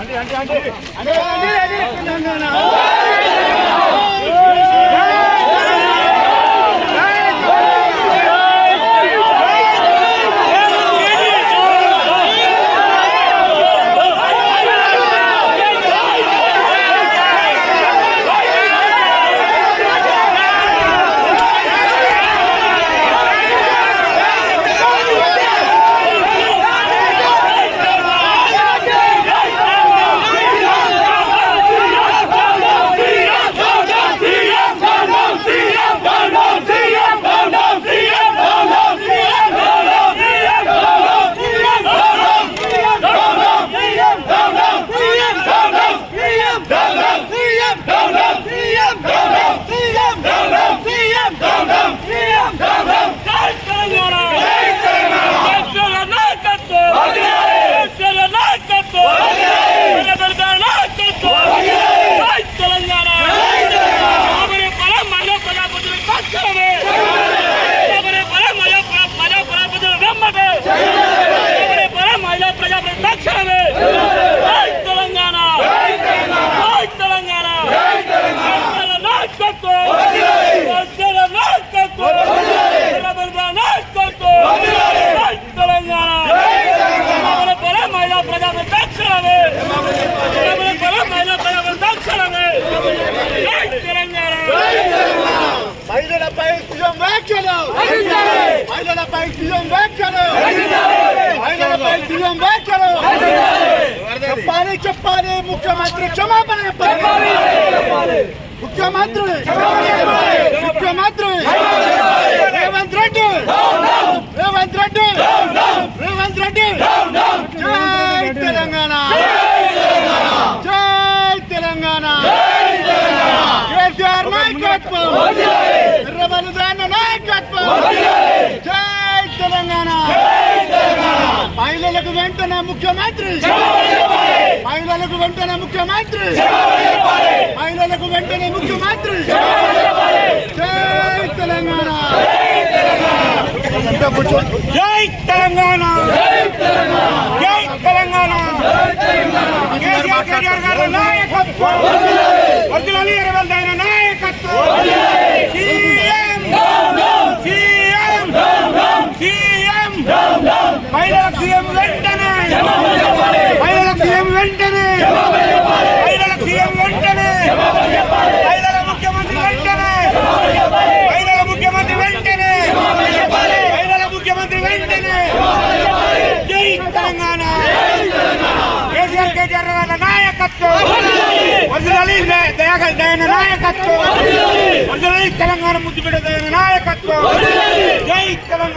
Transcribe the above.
అంటే అంటే అంటే మహిళలపై సీఎం వ్యాఖ్యలు మహిళలపై సీఎం వ్యాఖ్యలు మహిళలపై సీఎం వ్యాఖ్యలు చెప్పాలి చెప్పాలి ముఖ్యమంత్రి క్షమాపణ చెప్పాలి ముఖ్యమంత్రి ముఖ్యమంత్రి రేవంత్ రెడ్డి రేవంత్ రెడ్డి రేవంత్ రెడ్డి జై తెలంగాణ కేసీఆర్ నాయకత్వం ఎర్రబలిదాన నాయకత్వం జై తెలంగాణ మహిళలకు వెంటనే ముఖ్యమంత్రి మహిళలకు వెంటనే ముఖ్యమంత్రి మహిళలకు వెంటనే ముఖ్యమంత్రి జై తెలంగాణ జై తెలంగాణ జై తెలంగాణ కేసీఆర్ కేటీఆర్ గారి నాయకత్వం వర్ధిల్లాలి ఎర్రవెల్లి నాయకత్వం సీఎం సీఎం సీఎం మహిళలకు సీఎం వెంటనే మహిళలకు సీఎం వెంటనే మహిళలకు సీఎం వెంటనే మహిళల ముఖ్యమంత్రి వెంటనే మహిళల ముఖ్యమంత్రి వెంటనే మహిళల ముఖ్యమంత్రి వెంటనే జై తెలంగాణ. కేసీఆర్ కేటీఆర్ గారి నాయకత్వం. వర్ధిల్లాలి దయన నాయకత్వం. వర్ధిల్లాలి తెలంగాణ ముద్దుబిడ్డ దయన నాయకత్వం. జై తెలంగాణ.